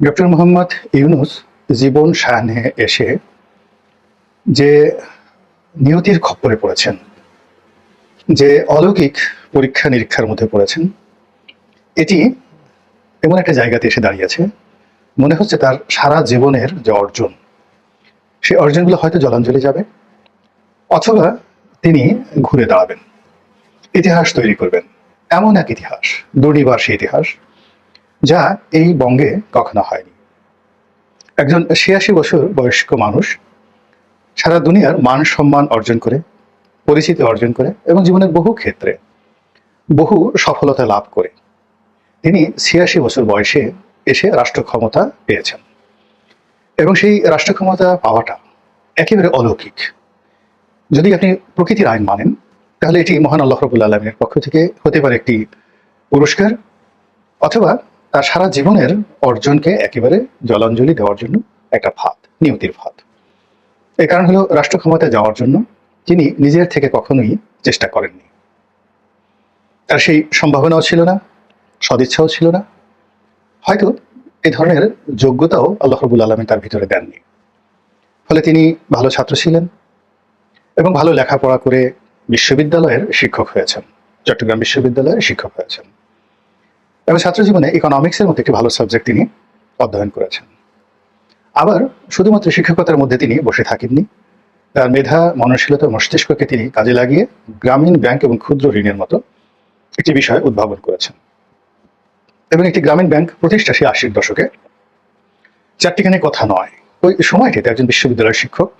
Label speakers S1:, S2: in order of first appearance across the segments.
S1: Doctor Mohammad Yunus জীবন সায়ানে এসে যে নিয়তির খপ্পরে পড়েছেন, যে অলৌকিক পরীক্ষা নিরীক্ষার মধ্যে পড়েছেন, এটি এমন একটা জায়গাতে এসে দাঁড়িয়েছে, মনে হচ্ছে তার সারা জীবনের যে অর্জন সেই অর্জনগুলো হয়তো জলাঞ্জলি যাবে, অথবা তিনি ঘুরে দাঁড়াবেন, ইতিহাস তৈরি করবেন, এমন এক ইতিহাস, দুর্নিবার সেই ইতিহাস। যা এই বঙ্গে কখনো হয়নি। একজন ছিয়াশি বছর বয়স্ক মানুষ সারা দুনিয়ার মান সম্মান অর্জন করে, পরিচিতি অর্জন করে এবং জীবনের বহু ক্ষেত্রে বহু সফলতা লাভ করে। তিনি ছিয়াশি বছর বয়সে এসে রাষ্ট্র ক্ষমতা পেয়েছেন এবং সেই রাষ্ট্র ক্ষমতা পাওয়াটা একেবারে অলৌকিক। যদি আপনি প্রকৃতির আইন মানেন, তাহলে এটি মহান আল্লাহ রবুল আলমের পক্ষ থেকে হতে পারে একটি পুরস্কার অথবা তার সারা জীবনের অর্জনকে একেবারে জলাঞ্জলি দেওয়ার জন্য একটা ফাঁদ নিয়তির ফাঁদ এই কারণ হলো রাষ্ট্র ক্ষমতায় যাওয়ার জন্য তিনি নিজের থেকে কখনোই চেষ্টা করেননি। তার সেই সম্ভাবনাও ছিল না, সদিচ্ছাও ছিল না। হয়তো এ ধরনের যোগ্যতাও আল্লাহ রবুল আলমী তার ভিতরে দেননি। ফলে তিনি ভালো ছাত্র ছিলেন এবং ভালো লেখাপড়া করে বিশ্ববিদ্যালয়ের শিক্ষক হয়েছেন, চট্টগ্রাম বিশ্ববিদ্যালয়ের শিক্ষক হয়েছেন। এবং ছাত্র জীবনে ইকোনমিক্সের মধ্যে একটি ভালো সাবজেক্ট তিনি অধ্যয়ন করেছেন। আবার শুধুমাত্র শিক্ষকতার মধ্যে তিনি বসে থাকেননি। তার মেধা, মননশীলতা, মস্তিষ্ককে তিনি কাজে লাগিয়ে গ্রামীণ ব্যাংক এবং ক্ষুদ্র ঋণের মতো একটি বিষয় উদ্ভাবন করেছেন। এবং একটি গ্রামীণ ব্যাংক প্রতিষ্ঠা সে আশির দশকে। চারটিখানে কথা নয়। ওই সময়টিতে একজন বিশ্ববিদ্যালয়ের শিক্ষক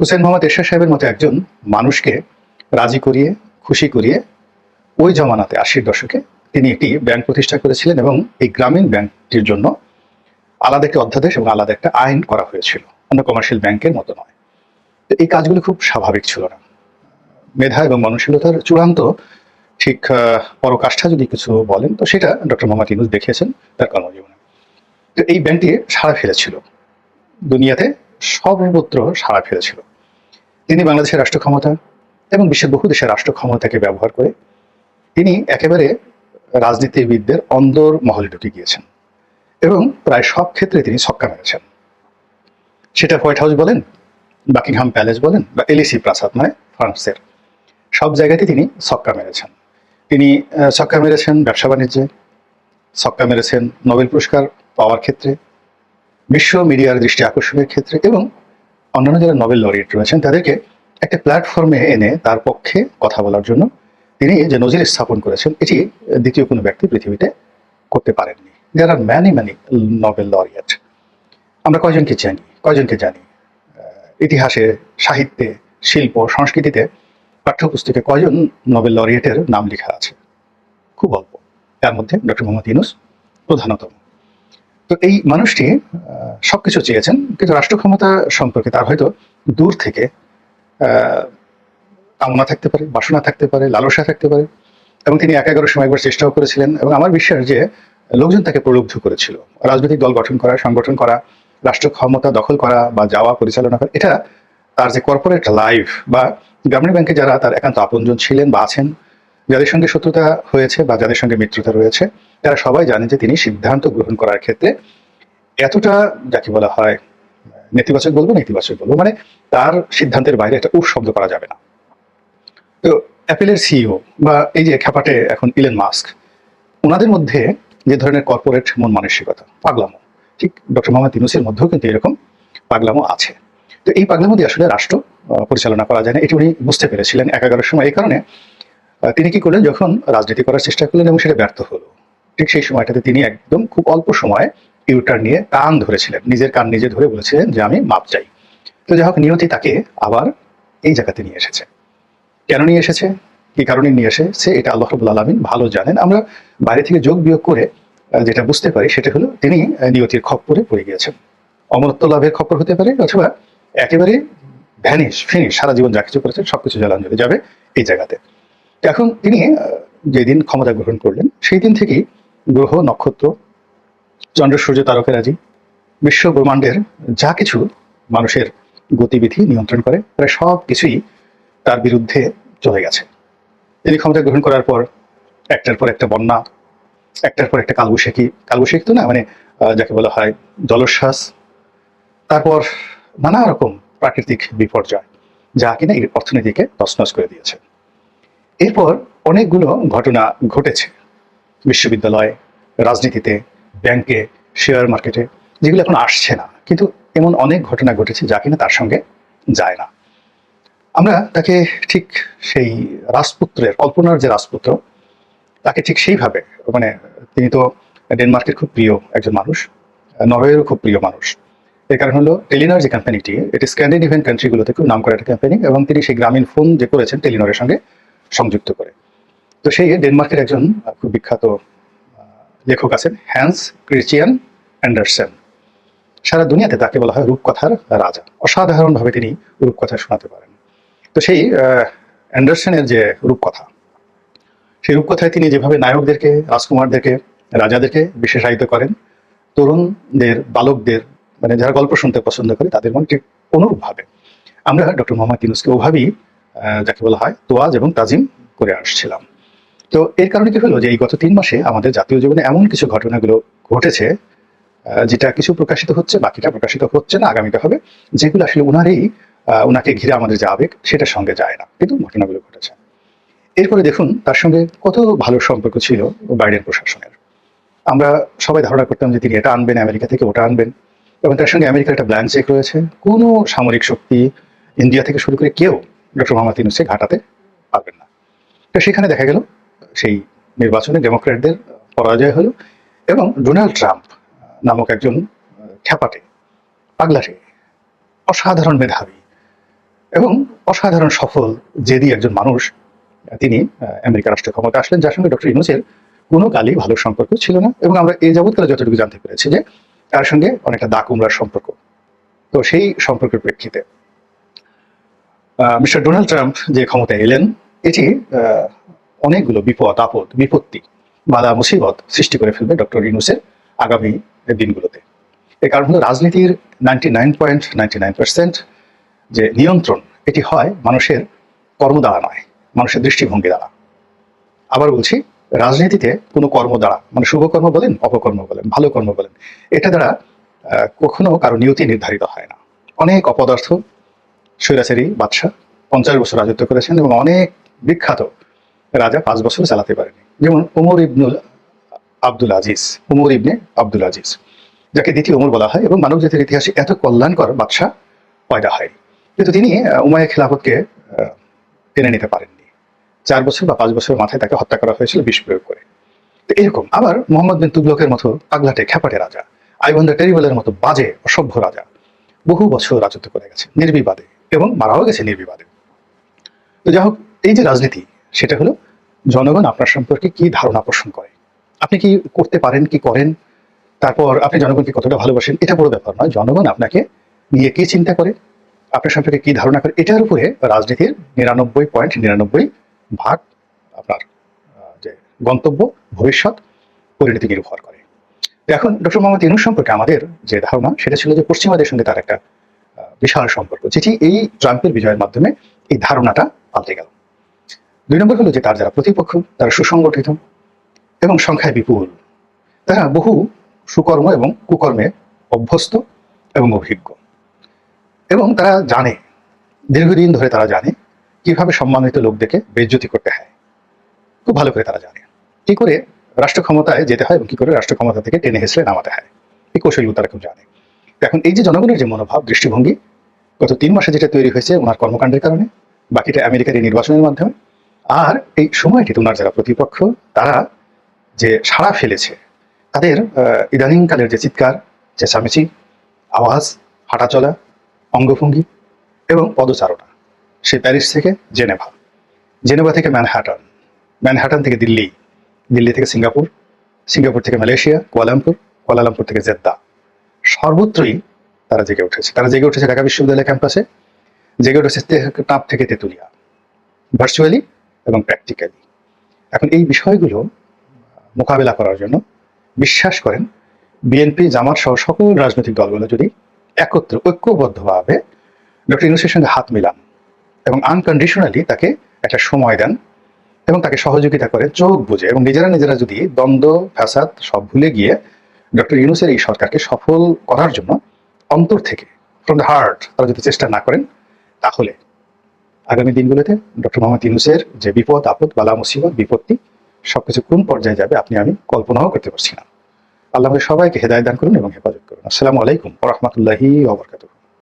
S1: হুসেন মোহাম্মদ এরশাদ সাহেবের মতো একজন মানুষকে রাজি করিয়ে, খুশি করিয়ে ওই জমানাতে আশির দশকে তিনি একটি ব্যাংক প্রতিষ্ঠা করেছিলেন এবং এই গ্রামীণ ব্যাংকটির জন্য আলাদা একটি অধ্যাদেশ এবং আলাদা একটা আইন করা হয়েছিল। অন্য কমার্শিয়াল ব্যাংকের মতো নয়। তো এই কাজগুলো খুব স্বাভাবিক ছিল না। মেধা এবং মননশীলতার চূড়ান্ত ঠিক পরকাষ্ঠা যদি কিছু বলেন, তো সেটা ডক্টর মোহাম্মদ ইনুস দেখিয়েছেন তার কর্মজীবনে। তো এই ব্যাংকটি সাড়া ফেলেছিল। দুনিয়াতে সর্বত্র সাড়া ফেলেছিল। তিনি বাংলাদেশের রাষ্ট্র ক্ষমতা এবং বিশ্বের বহু দেশের রাষ্ট্র ক্ষমতাকে ব্যবহার করে তিনি একেবারে রাজনীতিবিদদের অন্দর মহলে ঢুকে গিয়েছেন। এবং প্রায় সব ক্ষেত্রে তিনি ছক্কা মেরেছেন। সেটা হোয়াইট হাউস বলেন, বাকিংহাম প্যালেস বলেন, বা এলিসি প্রাসাদ মানে ফ্রান্সের। সব জায়গাতে তিনি ছক্কা মেরেছেন। তিনি ছক্কা মেরেছেন ব্যবসা বাণিজ্যে, ছক্কা মেরেছেন নোবেল পুরস্কার পাওয়ার ক্ষেত্রে, বিশ্ব মিডিয়ার দৃষ্টি আকর্ষণের ক্ষেত্রে এবং অন্যান্য যারা নোবেল লরিয়েট রয়েছেন, তাদেরকে একটা প্ল্যাটফর্মে এনে তার পক্ষে কথা বলার জন্য তিনি যে নজির স্থাপন করেছেন, এটি দ্বিতীয় কোনো ব্যক্তি পৃথিবীতে করতে পারেননি। আর ম্যানি ম্যানি নোবেল লরিয়েট আমরা কয়জনকে জানি? কয়জনকে জানি? ইতিহাসে, সাহিত্যে, শিল্প, সংস্কৃতিতে পাঠ্যপুস্তকে কয়জন নোবেল লরিয়েটের নাম লেখা আছে? খুব অল্প। তার মধ্যে ডক্টর মোহাম্মদ ইউনুস প্রধানতম। তো এই মানুষটি সবকিছু চেয়েছেন, কিন্তু রাষ্ট্র ক্ষমতা সম্পর্কে তার হয়তো দূর থেকে কামনা থাকতে পারে, বাসনা থাকতে পারে, লালসা থাকতে পারে। এবং তিনি এক এগারো সময় একবার চেষ্টাও করেছিলেন। এবং আমার বিশ্বাস যে লোকজন তাকে প্রলুব্ধ করেছিল। রাজনৈতিক দল গঠন করা, সংগঠন করা, রাষ্ট্র ক্ষমতা দখল করা বা যাওয়া, পরিচালনা করা, এটা তার যে কর্পোরেট লাইফ বা গ্রামীণ ব্যাংকে যারা তার একান্ত আপনজন ছিলেন বা আছেন, যাদের সঙ্গে শত্রুতা হয়েছে বা যাদের সঙ্গে মিত্রতা রয়েছে, তারা সবাই জানেন যে তিনি সিদ্ধান্ত গ্রহণ করার ক্ষেত্রে এতটা, যাকে বলা হয়, নেতিবাচক বলব নেতিবাচক বলব মানে তার সিদ্ধান্তের বাইরে একটা শব্দ করা যাবে না। অ্যাপেলের সিইও বা এই যে খ্যাপাটে এখন ইলেন মাস্ক ওনাদের মধ্যে যে ধরনের কর্পোরেট মন মানসিকতা, পাগলামো, ঠিক ডক্টর মোহাম্মদ ইউনুসের মধ্যেও কিন্তু এরকম পাগলামো আছে। তো এই পাগলামো দিয়ে আসলে রাষ্ট্র পরিচালনা করা যায় না, এটি উনি বুঝতে পেরেছিলেন এক এগারোর সময়। এই কারণে তিনি কি করলেন, যখন রাজনীতি করার চেষ্টা করলেন এবং সেটা ব্যর্থ হলো, ঠিক সেই সময়টাতে তিনি একদম খুব অল্প সময়ে ইউটার নিয়ে কান ধরেছিলেন, নিজের কান নিজে ধরে বলেছিলেন যে আমি মাপ চাই। তো যাই হোক, নিয়তি তাকে আবার এই জায়গাতে নিয়ে এসেছে। কেন নিয়ে এসেছে? কি কারণে নিয়ে এসেছে এটা আল্লাহ রবুল আলমিন ভালো জানেন। আমরা বাইরে থেকে যোগ বিয়োগ করে যেটা বুঝতে পারি, সেটা হলো তিনি নিয়তির খপ্পরে পড়ে গিয়েছেন। অমরত্ব লাভের খপ্পর হতে পারে অথবা একেবারে ভ্যানিশ ফিনিশ সারা জীবন যা কিছু করেছেন, সবকিছু জলাঞ্জলি যাবে এই জায়গাতে। এখন তিনি যেদিন ক্ষমতা গ্রহণ করলেন, সেই দিন থেকেই গ্রহ, নক্ষত্র, চন্দ্র, সূর্য তারকারাজি বিশ্ব ব্রহ্মাণ্ডের যা কিছু মানুষের গতিবিধি নিয়ন্ত্রণ করে, প্রায় সব কিছুই তার বিরুদ্ধে চলে গেছে। তিনি ক্ষমতা গ্রহণ করার পর একটার পর একটা বন্যা, একটার পর একটা কালবৈশাখী। কালবৈশাখী তো না মানে যাকে বলা হয় জলোচ্ছ্বাস। তারপর নানা রকম প্রাকৃতিক বিপর্যয়, যা কিনা এই অর্থনীতিকে তছনছ করে দিয়েছে। এরপর অনেকগুলো ঘটনা ঘটেছে। বিশ্ববিদ্যালয়ে, রাজনীতিতে, ব্যাংকে, শেয়ার মার্কেটে, যেগুলো এখন আসছে না। কিন্তু এমন অনেক ঘটনা ঘটেছে যা কিনা তার সঙ্গে যায় না। আমরা তাকে ঠিক সেই রাজপুত্রের, কল্পনার যে রাজপুত্র, তাকে ঠিক সেইভাবে মানে তিনি তো ডেনমার্কের খুব প্রিয় একজন মানুষ, নরওয়েরও খুব প্রিয় মানুষ। এর কারণ হলো টেলিনর যে কোম্পানিটি এটি স্ক্যান্ডিনেভিয়ান কান্ট্রিগুলোতে খুব নাম করা একটা কোম্পানি এবং তিনি সেই গ্রামীণ ফোন যে করেছেন টেলিনরের সঙ্গে সংযুক্ত করে। তো সেই ডেনমার্কের একজন খুব বিখ্যাত লেখক আছেন হ্যান্স ক্রিশ্চিয়ান অ্যান্ডারসন সারা দুনিয়াতে তাকে বলা হয় রূপকথার রাজা। অসাধারণভাবে তিনি রূপকথা শোনাতে পারেন। তো সেই অ্যান্ডারসনের যে রূপকথা, সেই রূপকথায় তিনি যেভাবে নায়কদেরকে, রাজকুমারদেরকে, রাজাদেরকে বিশেষায়িত করেন, তরুণদের, বালকদের মানে যারা গল্প শুনতে পছন্দ করে, তাদের মনে ঠিক অনুরূপভাবে আমরা ডক্টর মোহাম্মদ ইউনুসকে ওভাবেই যাকে বলা হয় তোয়াজ এবং তাজিম করে আসছিলাম। তো এর কারণে কি হলো যে এই গত তিন মাসে আমাদের জাতীয় জীবনে এমন কিছু ঘটনাগুলো ঘটেছে যেটা কিছু প্রকাশিত হচ্ছে, বাকিটা প্রকাশিত হচ্ছে না, আগামীতে হবে, যেগুলো আসলে উনারই উনাকে ঘিরে আমাদের যে আবেগ সেটার সঙ্গে যায় না। কিন্তু ঘটনাগুলো ঘটেছে। এরপরে দেখুন, তার সঙ্গে কত ভালো সম্পর্ক ছিল বাইডেন প্রশাসনের। আমরা সবাই ধারণা করতাম যে তিনি এটা আনবেন, আমেরিকা থেকে ওটা আনবেন। এবং তার সঙ্গে আমেরিকার একটা ব্ল্যাঙ্ক চেক রয়েছে। কোনো সামরিক শক্তি ইন্ডিয়া থেকে শুরু করে কেউ ডক্টর মোহাম্মদ ইউনুসকে ঘাটাতে পারবেন না। তো সেখানে দেখা গেল, সেই নির্বাচনে ডেমোক্র্যাটদের পরাজয় হলো এবং ডোনাল্ড ট্রাম্প নামক একজন খ্যাপাটে, পাগলাটে, অসাধারণ মেধাবী অসাধারণ সফল জেদি একজন মানুষ, তিনি আমেরিকা রাষ্ট্র ক্ষমতা আসলেন, যার সঙ্গে ডক্টর ইউনুসের কোনো কালই ভালো সম্পর্ক ছিল না এবং আমরা এই যাবৎকালে যতটুকু জানতে পেরেছি যে তার সঙ্গে অনেকটা দা কুমড়ার সম্পর্ক। তো সেই সম্পর্কের প্রেক্ষিতে মিস্টার ডোনাল্ড ট্রাম্প যে ক্ষমতায় এলেন, এটি অনেকগুলো বিপদ, আপদ, বিপত্তি, বাধা, মুসিবত সৃষ্টি করে ফেলবে ডক্টর ইউনুসের আগামী দিনগুলোতে। এর কারণ হলো রাজনীতির ninety nine point, ninety nine percent যে নিয়ন্ত্রণ, এটি হয় মানুষের কর্ম দ্বারা নয় মানুষের দৃষ্টিভঙ্গি দ্বারা। আবার বলছি, রাজনীতিতে কোনো কর্ম দ্বারা মানে শুভকর্ম বলেন, অপকর্ম বলেন, ভালো কর্ম বলেন, এটা দ্বারা কখনো কারও নিয়তি নির্ধারিত হয় না। অনেক অপদার্থ, স্বৈরাচারী বাদশাহ পঞ্চাশ বছর রাজত্ব করেছেন এবং অনেক বিখ্যাত রাজা পাঁচ বছর চালাতে পারেনি। যেমন উমর ইবনুল আব্দুল আজিজ উমর ইবনে আব্দুল আজিজ, যাকে দ্বিতীয় উমর বলা হয় এবং মানব জাতির ইতিহাসে এত কল্যাণকর বাদশাহ পয়দা হয় কিন্তু তিনি আহ, উমাইয়া খিলাফতকে টেনে নিতে পারেননি। চার বছর বা পাঁচ বছর মাথায় তাকে হত্যা করা হয়েছিল বিষ প্রয়োগ করে। তো এরকম আবার মোহাম্মদ বিন তুগলকের মতো পাগলাটে খ্যাপাটে রাজা আইবন দ্য টেরিবলের মতো বাজে অসভ্য রাজা বহু বছর রাজত্ব করে গেছে নির্বিবাদে এবং মারাও গেছে নির্বিবাদে। তো যাই হোক এই যে রাজনীতি সেটা হলো জনগণ আপনার সম্পর্কে কি ধারণা পোষণ করে? আপনি কি করতে পারেন কি করেন? তারপর আপনি জনগণকে কতটা ভালোবাসেন এটা বড় ব্যাপার নয়। জনগণ আপনাকে নিয়ে কি চিন্তা করে? আপনার সম্পর্কে কি ধারণা করে, এটার উপরে রাজনীতির নিরানব্বই পয়েন্ট নিরানব্বই ভাগ আপনার যে গন্তব্য ভবিষ্যৎ পরিণতি নির্ভর করে। এখন ডক্টর মোহাম্মদ ইউনুস সম্পর্কে আমাদের যে ধারণা, সেটা ছিল যে পশ্চিমাদের সঙ্গে তার একটা বিশাল সম্পর্ক। যেটি এই ট্রাম্পের বিজয়ের মাধ্যমে এই ধারণাটা পাল্টে গেল। দুই নম্বর হলো যে তার যারা প্রতিপক্ষ, তারা সুসংগঠিত এবং সংখ্যায় বিপুল। তারা বহু সুকর্ম এবং কুকর্মে অভ্যস্ত এবং অভিজ্ঞ। এবং তারা জানে, দীর্ঘদিন ধরে তারা জানে কীভাবে সম্মানিত লোকদেরকে বেজ্জতি করতে হয়। খুব ভালো করে তারা জানে। কি করে রাষ্ট্র ক্ষমতায় যেতে হয় এবং কি করে রাষ্ট্র ক্ষমতা থেকে টেনে হেসলে নামাতে হয়, এই কৌশলগুলো তারা খুব জানে। এখন এই যে জনগণের যে মনোভাব, দৃষ্টিভঙ্গি, গত তিন মাসে যেটা তৈরি হয়েছে ওনার কর্মকাণ্ডের কারণে, বাকিটা আমেরিকার এই নির্বাচনের মাধ্যমে, আর এই সময়টিতে ওনার যারা প্রতিপক্ষ, তারা যে সাড়া ফেলেছে, তাদের ইদানিংকালের যে চিৎকার, চেঁচামেচি, আওয়াজ, হাঁটাচলা অঙ্গভঙ্গি এবং পদচারণা। সে প্যারিস থেকে জেনেভা। জেনেভা থেকে ম্যানহাটন। ম্যানহাটন থেকে দিল্লি। দিল্লি থেকে সিঙ্গাপুর। সিঙ্গাপুর থেকে Malaysia, Kuala Lumpur Kuala Lumpur থেকে জেদ্দা। সর্বত্রই তারা জেগে উঠেছে। তারা জেগে উঠেছে ঢাকা বিশ্ববিদ্যালয় ক্যাম্পাসে। জেগে উঠেছে তে- টাপ থেকে তেঁতুলিয়া। ভার্চুয়ালি এবং প্র্যাকটিক্যালি। এখন এই বিষয়গুলো মোকাবেলা করার জন্য বিশ্বাস করেন বিএনপি, জামাত সহ সকল রাজনৈতিক দলগুলো যদি একত্র, ঐক্যবদ্ধভাবে ডক্টর ইউনুসের সঙ্গে হাত মিলান এবং আনকন্ডিশনালি তাকে একটা সময় দেন এবং তাকে সহযোগিতা করে, চোখ বুঝে এবং নিজেরা নিজেরা যদি দ্বন্দ্ব, ফ্যাসাদ সব ভুলে গিয়ে ডক্টর ইউনুসের এই সরকারকে সফল করার জন্য অন্তর থেকে ফ্রম দ্য হার্ট তারা যদি চেষ্টা না করেন, তাহলে আগামী দিনগুলোতে ডক্টর মোহাম্মদ ইউনুসের যে বিপদ, আপদ, বালা, মুসিবত, বিপত্তি সবকিছু কোন পর্যায়ে যাবে আপনি আমি কল্পনাও করতে পারছি না। আল্লাহ সবাইকে হেদায় দান করুন এবং হেফাজত করুন। আসসালামু আলাইকুম রহমতুল্লাহি ওবরকাতুহ